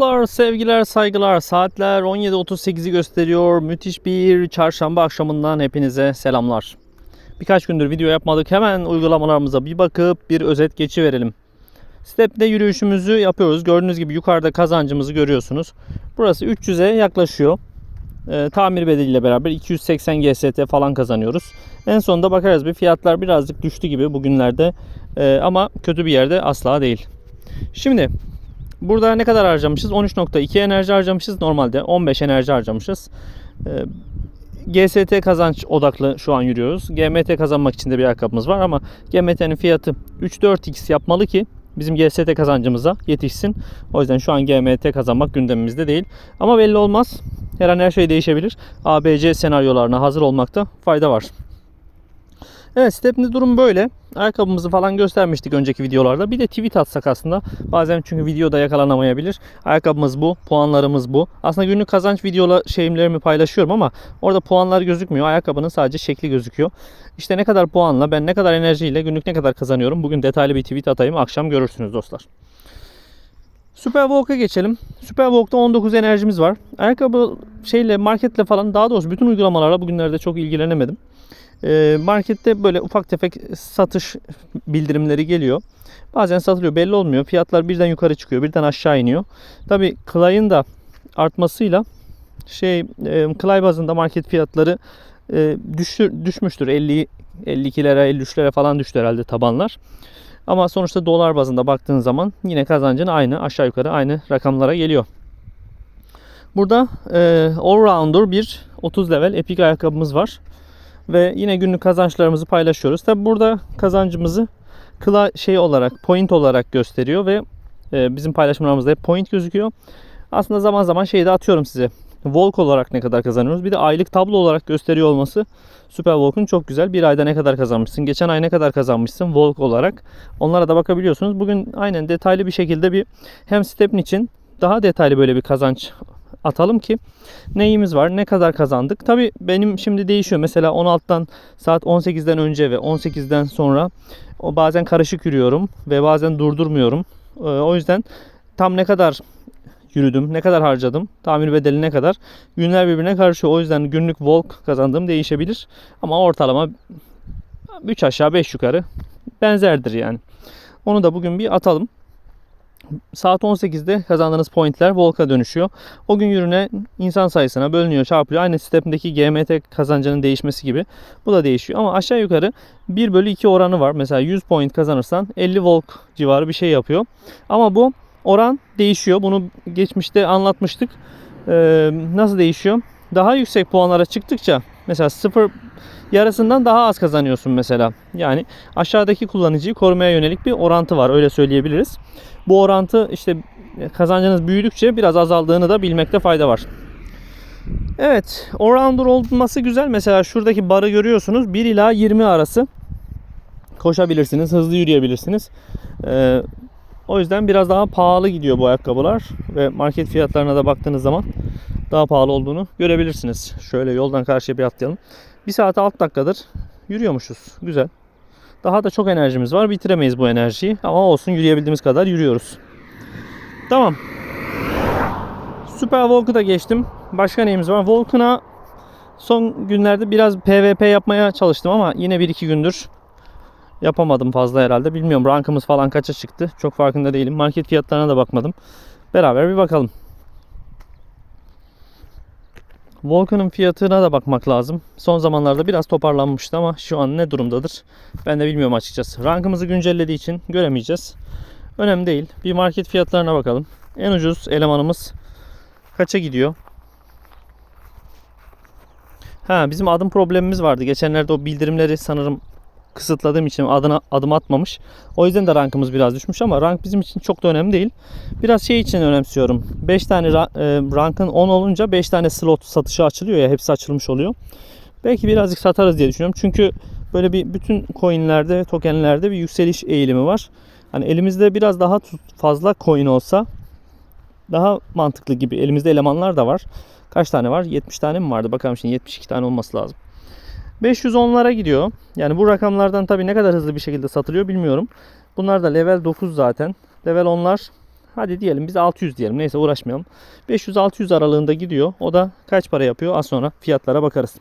Dostlar, sevgiler, saygılar. Saatler 17.38'i gösteriyor. Müthiş bir çarşamba akşamından hepinize selamlar. Birkaç gündür video yapmadık. Hemen uygulamalarımıza bir bakıp bir özet geçi verelim. Step'te yürüyüşümüzü yapıyoruz. Gördüğünüz gibi yukarıda kazancımızı görüyorsunuz. Burası 300'e yaklaşıyor. Ee, tamir bedeliyle beraber 280 GST falan kazanıyoruz. En sonunda bakarız bir fiyatlar birazcık düştü gibi bugünlerde. Ee, ama kötü bir yerde asla değil. Şimdi Burada ne kadar harcamışız? 13.2 enerji harcamışız. Normalde 15 enerji harcamışız. Ee, GST kazanç odaklı şu an yürüyoruz. GMT kazanmak için de bir ayakkabımız var ama GMT'nin fiyatı 3-4x yapmalı ki bizim GST kazancımıza yetişsin. O yüzden şu an GMT kazanmak gündemimizde değil. Ama belli olmaz. Her an her şey değişebilir. ABC senaryolarına hazır olmakta fayda var. Evet Stepney durum böyle. Ayakkabımızı falan göstermiştik önceki videolarda. Bir de tweet atsak aslında. Bazen çünkü videoda yakalanamayabilir. Ayakkabımız bu. Puanlarımız bu. Aslında günlük kazanç videola şeyimlerimi paylaşıyorum ama orada puanlar gözükmüyor. Ayakkabının sadece şekli gözüküyor. İşte ne kadar puanla ben ne kadar enerjiyle günlük ne kadar kazanıyorum. Bugün detaylı bir tweet atayım. Akşam görürsünüz dostlar. Superwalk'a geçelim. Superwalk'ta 19 enerjimiz var. Ayakkabı şeyle marketle falan daha doğrusu bütün uygulamalarla bugünlerde çok ilgilenemedim. Ee, markette böyle ufak tefek satış bildirimleri geliyor. Bazen satılıyor belli olmuyor. Fiyatlar birden yukarı çıkıyor, birden aşağı iniyor. Tabi Clay'ın da artmasıyla şey e, Clay bazında market fiyatları e, düşür, düşmüştür. 50 52'lere 53'lere falan düştü herhalde tabanlar. Ama sonuçta dolar bazında baktığın zaman yine kazancın aynı aşağı yukarı aynı rakamlara geliyor. Burada e, all-rounder bir 30 level epic ayakkabımız var. Ve yine günlük kazançlarımızı paylaşıyoruz. Tabi burada kazancımızı kıla şey olarak, point olarak gösteriyor ve e, bizim paylaşımlarımızda hep point gözüküyor. Aslında zaman zaman şeyi de atıyorum size. Volk olarak ne kadar kazanıyoruz. Bir de aylık tablo olarak gösteriyor olması Super Volk'un çok güzel. Bir ayda ne kadar kazanmışsın, geçen ay ne kadar kazanmışsın Volk olarak. Onlara da bakabiliyorsunuz. Bugün aynen detaylı bir şekilde bir hem Stepn için daha detaylı böyle bir kazanç atalım ki neyimiz var, ne kadar kazandık. Tabi benim şimdi değişiyor. Mesela 16'dan saat 18'den önce ve 18'den sonra o bazen karışık yürüyorum ve bazen durdurmuyorum. Ee, o yüzden tam ne kadar yürüdüm, ne kadar harcadım, tamir bedeli ne kadar günler birbirine karışıyor. O yüzden günlük volk kazandığım değişebilir. Ama ortalama 3 aşağı 5 yukarı benzerdir yani. Onu da bugün bir atalım saat 18'de kazandığınız pointler Volk'a dönüşüyor. O gün yürüne insan sayısına bölünüyor, çarpılıyor. Aynı step'deki GMT kazancının değişmesi gibi. Bu da değişiyor ama aşağı yukarı 1 bölü 2 oranı var. Mesela 100 point kazanırsan 50 Volk civarı bir şey yapıyor. Ama bu oran değişiyor. Bunu geçmişte anlatmıştık. Ee, nasıl değişiyor? Daha yüksek puanlara çıktıkça mesela 0 yarısından daha az kazanıyorsun mesela. Yani aşağıdaki kullanıcıyı korumaya yönelik bir orantı var öyle söyleyebiliriz. Bu orantı işte kazancınız büyüdükçe biraz azaldığını da bilmekte fayda var. Evet, all-rounder olması güzel. Mesela şuradaki barı görüyorsunuz. 1 ila 20 arası koşabilirsiniz, hızlı yürüyebilirsiniz. Ee, o yüzden biraz daha pahalı gidiyor bu ayakkabılar ve market fiyatlarına da baktığınız zaman daha pahalı olduğunu görebilirsiniz. Şöyle yoldan karşıya bir atlayalım. 1 saat 6 dakikadır yürüyormuşuz. Güzel. Daha da çok enerjimiz var. Bitiremeyiz bu enerjiyi. Ama olsun yürüyebildiğimiz kadar yürüyoruz. Tamam. Super Volk'u da geçtim. Başka neyimiz var? Volk'una son günlerde biraz PvP yapmaya çalıştım ama yine 1-2 gündür yapamadım fazla herhalde. Bilmiyorum rankımız falan kaça çıktı. Çok farkında değilim. Market fiyatlarına da bakmadım. Beraber bir bakalım. Volkan'ın fiyatına da bakmak lazım. Son zamanlarda biraz toparlanmıştı ama şu an ne durumdadır ben de bilmiyorum açıkçası. Rankımızı güncellediği için göremeyeceğiz. Önemli değil. Bir market fiyatlarına bakalım. En ucuz elemanımız kaça gidiyor? Ha bizim adım problemimiz vardı. Geçenlerde o bildirimleri sanırım kısıtladığım için adına adım atmamış. O yüzden de rankımız biraz düşmüş ama rank bizim için çok da önemli değil. Biraz şey için önemsiyorum. 5 tane e, rankın 10 olunca 5 tane slot satışı açılıyor ya hepsi açılmış oluyor. Belki birazcık satarız diye düşünüyorum. Çünkü böyle bir bütün coinlerde, tokenlerde bir yükseliş eğilimi var. Hani elimizde biraz daha fazla coin olsa daha mantıklı gibi. Elimizde elemanlar da var. Kaç tane var? 70 tane mi vardı? Bakalım şimdi 72 tane olması lazım. 510'lara gidiyor. Yani bu rakamlardan tabii ne kadar hızlı bir şekilde satılıyor bilmiyorum. Bunlar da level 9 zaten. Level 10'lar Hadi diyelim biz 600 diyelim. Neyse uğraşmayalım. 500-600 aralığında gidiyor. O da kaç para yapıyor? Az sonra fiyatlara bakarız.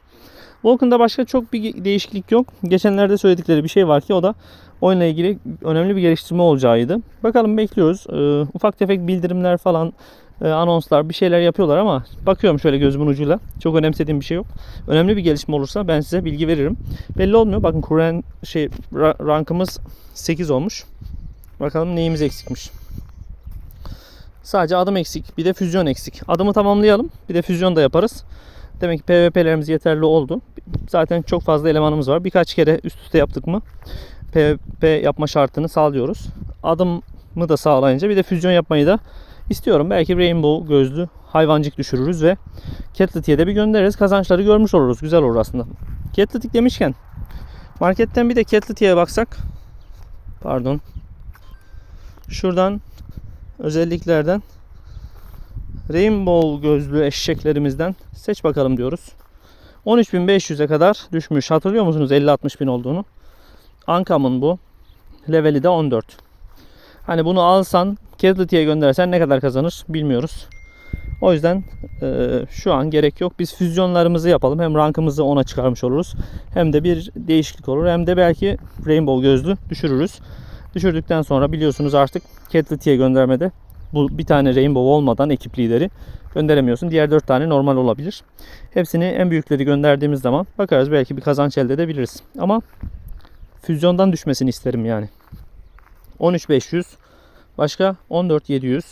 Vulcan'da başka çok bir değişiklik yok. Geçenlerde söyledikleri bir şey var ki o da oyunla ilgili önemli bir geliştirme olacağıydı. Bakalım bekliyoruz. Ee, ufak tefek bildirimler falan, anonslar bir şeyler yapıyorlar ama bakıyorum şöyle gözümün ucuyla. Çok önemsediğim bir şey yok. Önemli bir gelişme olursa ben size bilgi veririm. Belli olmuyor. Bakın Kuren şey ra- rankımız 8 olmuş. Bakalım neyimiz eksikmiş. Sadece adım eksik. Bir de füzyon eksik. Adımı tamamlayalım. Bir de füzyon da yaparız. Demek ki PvP'lerimiz yeterli oldu. Zaten çok fazla elemanımız var. Birkaç kere üst üste yaptık mı PvP yapma şartını sağlıyoruz. Adımı da sağlayınca bir de füzyon yapmayı da istiyorum. Belki Rainbow gözlü hayvancık düşürürüz ve Catleti'ye de bir göndeririz. Kazançları görmüş oluruz. Güzel olur aslında. Catletik demişken marketten bir de Catleti'ye baksak pardon şuradan özelliklerden Rainbow gözlü eşeklerimizden seç bakalım diyoruz. 13.500'e kadar düşmüş. Hatırlıyor musunuz 50-60 bin olduğunu? Ankam'ın bu. Leveli de 14. Hani bunu alsan Catleti'ye göndersen ne kadar kazanır bilmiyoruz. O yüzden e, şu an gerek yok. Biz füzyonlarımızı yapalım. Hem rankımızı ona çıkarmış oluruz. Hem de bir değişiklik olur. Hem de belki Rainbow gözlü düşürürüz. Düşürdükten sonra biliyorsunuz artık Catleti'ye göndermede bu bir tane Rainbow olmadan ekip lideri gönderemiyorsun. Diğer 4 tane normal olabilir. Hepsini en büyükleri gönderdiğimiz zaman bakarız belki bir kazanç elde edebiliriz. Ama füzyondan düşmesini isterim yani. 13500 başka 14700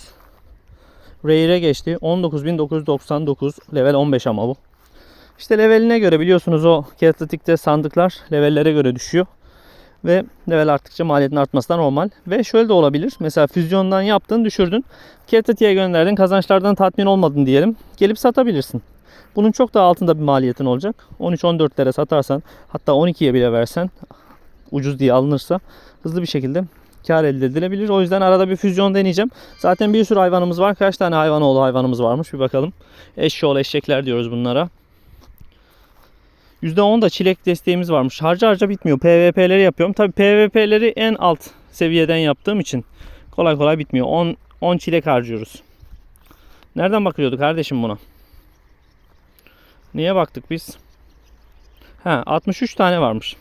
Rare'e geçti. 19999 level 15 ama bu. İşte leveline göre biliyorsunuz o Cathletic'te sandıklar levellere göre düşüyor. Ve level arttıkça maliyetin artması da normal. Ve şöyle de olabilir. Mesela füzyondan yaptın düşürdün. Cathletic'e gönderdin kazançlardan tatmin olmadın diyelim. Gelip satabilirsin. Bunun çok daha altında bir maliyetin olacak. 13-14'lere satarsan hatta 12'ye bile versen ucuz diye alınırsa hızlı bir şekilde kar elde edilebilir. O yüzden arada bir füzyon deneyeceğim. Zaten bir sürü hayvanımız var. Kaç tane hayvanoğlu hayvanımız varmış bir bakalım. Eşşoğlu eşekler diyoruz bunlara. %10 da çilek desteğimiz varmış. Harca harca bitmiyor. PvP'leri yapıyorum. Tabi PvP'leri en alt seviyeden yaptığım için kolay kolay bitmiyor. 10, 10 çilek harcıyoruz. Nereden bakıyordu kardeşim buna? Niye baktık biz? Ha 63 tane varmış.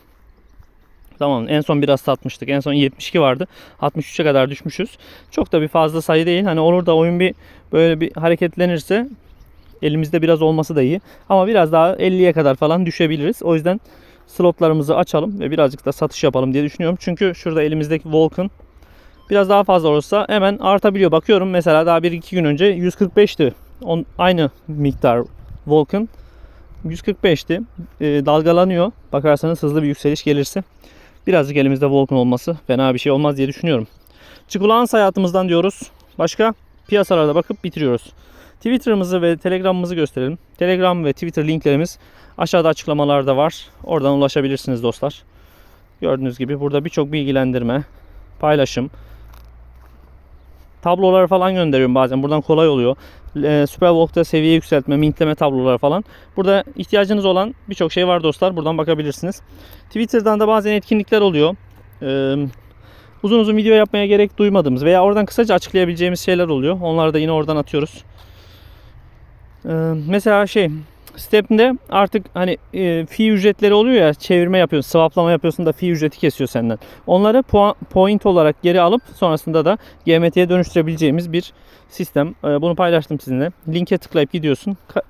Tamam en son biraz satmıştık. En son 72 vardı. 63'e kadar düşmüşüz. Çok da bir fazla sayı değil. Hani olur da oyun bir böyle bir hareketlenirse elimizde biraz olması da iyi. Ama biraz daha 50'ye kadar falan düşebiliriz. O yüzden slotlarımızı açalım ve birazcık da satış yapalım diye düşünüyorum. Çünkü şurada elimizdeki Vulcan biraz daha fazla olursa hemen artabiliyor. Bakıyorum mesela daha 1-2 gün önce 145'ti. On, aynı miktar Vulcan 145'ti. E, dalgalanıyor. Bakarsanız hızlı bir yükseliş gelirse birazcık elimizde Vulcan olması fena bir şey olmaz diye düşünüyorum. Çikulans hayatımızdan diyoruz. Başka piyasalarda bakıp bitiriyoruz. Twitter'ımızı ve Telegram'ımızı gösterelim. Telegram ve Twitter linklerimiz aşağıda açıklamalarda var. Oradan ulaşabilirsiniz dostlar. Gördüğünüz gibi burada birçok bilgilendirme, paylaşım, tabloları falan gönderiyorum bazen. Buradan kolay oluyor. E, Superwalk'ta seviye yükseltme, mintleme tabloları falan. Burada ihtiyacınız olan birçok şey var dostlar. Buradan bakabilirsiniz. Twitter'dan da bazen etkinlikler oluyor. Ee, uzun uzun video yapmaya gerek duymadığımız veya oradan kısaca açıklayabileceğimiz şeyler oluyor. Onları da yine oradan atıyoruz. Ee, mesela şey Step'inde artık hani e, fee ücretleri oluyor ya çevirme yapıyorsun, swaplama yapıyorsun da fee ücreti kesiyor senden. Onları puan, point olarak geri alıp sonrasında da GMT'ye dönüştürebileceğimiz bir sistem. Ee, bunu paylaştım sizinle. Linke tıklayıp gidiyorsun. Ka-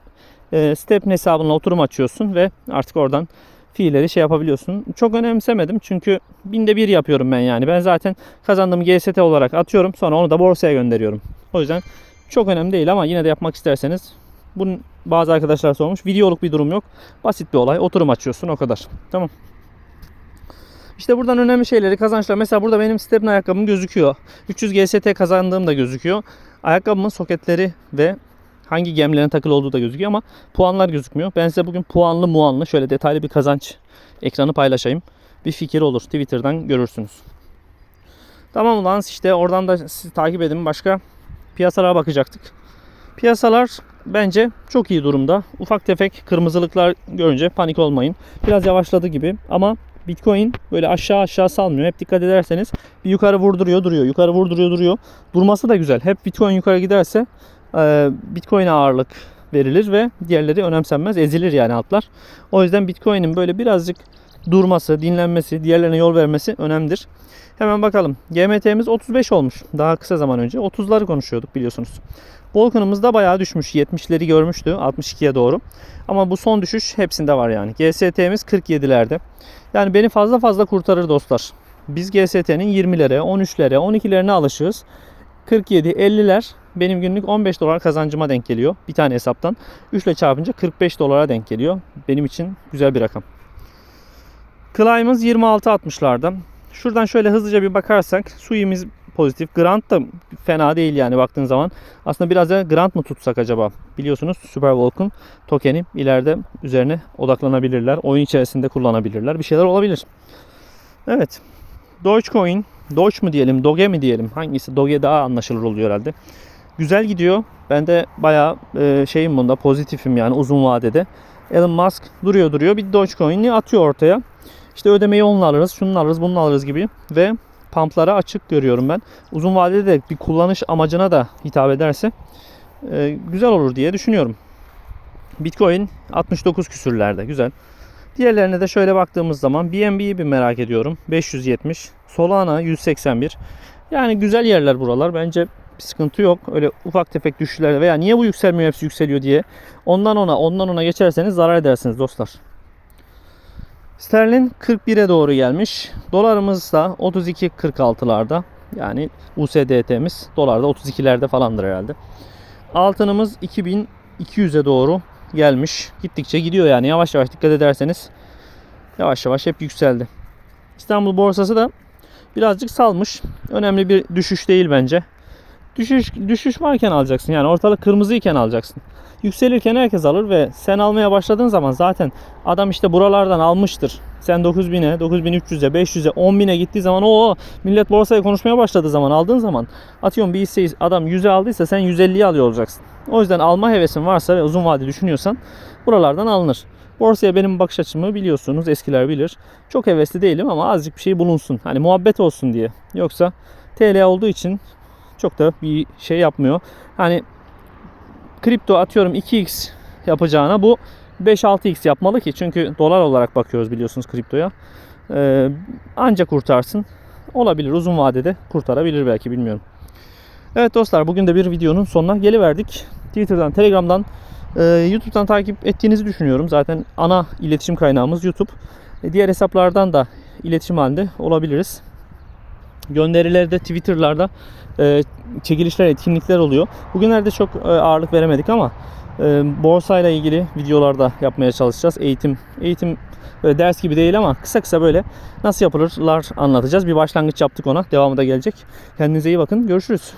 e, Step'in hesabına oturum açıyorsun ve artık oradan fiilleri şey yapabiliyorsun. Çok önemsemedim çünkü binde bir yapıyorum ben yani. Ben zaten kazandığım GST olarak atıyorum sonra onu da borsaya gönderiyorum. O yüzden çok önemli değil ama yine de yapmak isterseniz bunun bazı arkadaşlar sormuş. Videoluk bir durum yok. Basit bir olay. Oturum açıyorsun o kadar. Tamam. İşte buradan önemli şeyleri kazançlar. Mesela burada benim Step'in ayakkabım gözüküyor. 300 GST kazandığım da gözüküyor. Ayakkabımın soketleri ve hangi gemlerine takılı olduğu da gözüküyor ama puanlar gözükmüyor. Ben size bugün puanlı muanlı şöyle detaylı bir kazanç ekranı paylaşayım. Bir fikir olur. Twitter'dan görürsünüz. Tamam ulan işte oradan da sizi takip edin. Başka piyasalara bakacaktık. Piyasalar bence çok iyi durumda. Ufak tefek kırmızılıklar görünce panik olmayın. Biraz yavaşladı gibi ama Bitcoin böyle aşağı aşağı salmıyor. Hep dikkat ederseniz bir yukarı vurduruyor duruyor. Yukarı vurduruyor duruyor. Durması da güzel. Hep Bitcoin yukarı giderse e, Bitcoin'e ağırlık verilir ve diğerleri önemsenmez. Ezilir yani altlar. O yüzden Bitcoin'in böyle birazcık durması, dinlenmesi, diğerlerine yol vermesi önemlidir. Hemen bakalım. GMT'miz 35 olmuş. Daha kısa zaman önce. 30'ları konuşuyorduk biliyorsunuz. Volkan'ımız da bayağı düşmüş. 70'leri görmüştü 62'ye doğru. Ama bu son düşüş hepsinde var yani. GST'miz 47'lerde. Yani beni fazla fazla kurtarır dostlar. Biz GST'nin 20'lere, 13'lere, 12'lerine alışığız. 47, 50'ler benim günlük 15 dolar kazancıma denk geliyor. Bir tane hesaptan. 3 ile çarpınca 45 dolara denk geliyor. Benim için güzel bir rakam. Clyde'ımız 26.60'larda. Şuradan şöyle hızlıca bir bakarsak Sui'miz pozitif. Grant da fena değil yani baktığın zaman. Aslında biraz da Grant mı tutsak acaba? Biliyorsunuz Superwalk'un tokeni ileride üzerine odaklanabilirler. Oyun içerisinde kullanabilirler. Bir şeyler olabilir. Evet. Dogecoin, Doge mu diyelim, Doge mi diyelim? Hangisi? Doge daha anlaşılır oluyor herhalde. Güzel gidiyor. Ben de bayağı e, şeyim bunda pozitifim yani uzun vadede. Elon Musk duruyor duruyor bir Dogecoin'i atıyor ortaya. İşte ödemeyi onunla alırız, şunu alırız, bunu alırız gibi ve pumplara açık görüyorum ben. Uzun vadede de bir kullanış amacına da hitap ederse e, güzel olur diye düşünüyorum. Bitcoin 69 küsürlerde güzel. Diğerlerine de şöyle baktığımız zaman BNB'yi bir merak ediyorum. 570. Solana 181. Yani güzel yerler buralar. Bence bir sıkıntı yok. Öyle ufak tefek düşüşlerde veya niye bu yükselmiyor hepsi yükseliyor diye ondan ona ondan ona geçerseniz zarar edersiniz dostlar. Sterlin 41'e doğru gelmiş. Dolarımız da 32.46'larda. Yani USDT'miz dolarda 32'lerde falandır herhalde. Altınımız 2200'e doğru gelmiş. Gittikçe gidiyor yani yavaş yavaş dikkat ederseniz yavaş yavaş hep yükseldi. İstanbul borsası da birazcık salmış. Önemli bir düşüş değil bence. Düşüş düşüş varken alacaksın. Yani ortalık kırmızıyken alacaksın. Yükselirken herkes alır ve sen almaya başladığın zaman zaten adam işte buralardan almıştır. Sen 9000'e, 9300'e, 500'e, 10.000'e gittiği zaman o millet borsaya konuşmaya başladığı zaman aldığın zaman atıyorum bir hisseyi adam 100'e aldıysa sen 150'ye alıyor olacaksın. O yüzden alma hevesin varsa ve uzun vade düşünüyorsan buralardan alınır. Borsaya benim bakış açımı biliyorsunuz eskiler bilir. Çok hevesli değilim ama azıcık bir şey bulunsun. Hani muhabbet olsun diye. Yoksa TL olduğu için çok da bir şey yapmıyor. Hani kripto atıyorum 2x yapacağına bu 5-6x yapmalı ki çünkü dolar olarak bakıyoruz biliyorsunuz kriptoya. Ee, anca kurtarsın. Olabilir uzun vadede kurtarabilir belki bilmiyorum. Evet dostlar bugün de bir videonun sonuna geliverdik. Twitter'dan, Telegram'dan, e, YouTube'dan takip ettiğinizi düşünüyorum. Zaten ana iletişim kaynağımız YouTube. E, diğer hesaplardan da iletişim halinde olabiliriz. Gönderilerde Twitter'larda e, çekilişler, etkinlikler oluyor. Bugünlerde çok e, ağırlık veremedik ama e, borsayla ilgili videolarda yapmaya çalışacağız. Eğitim eğitim böyle ders gibi değil ama kısa kısa böyle nasıl yapılırlar anlatacağız. Bir başlangıç yaptık ona. Devamı da gelecek. Kendinize iyi bakın. Görüşürüz.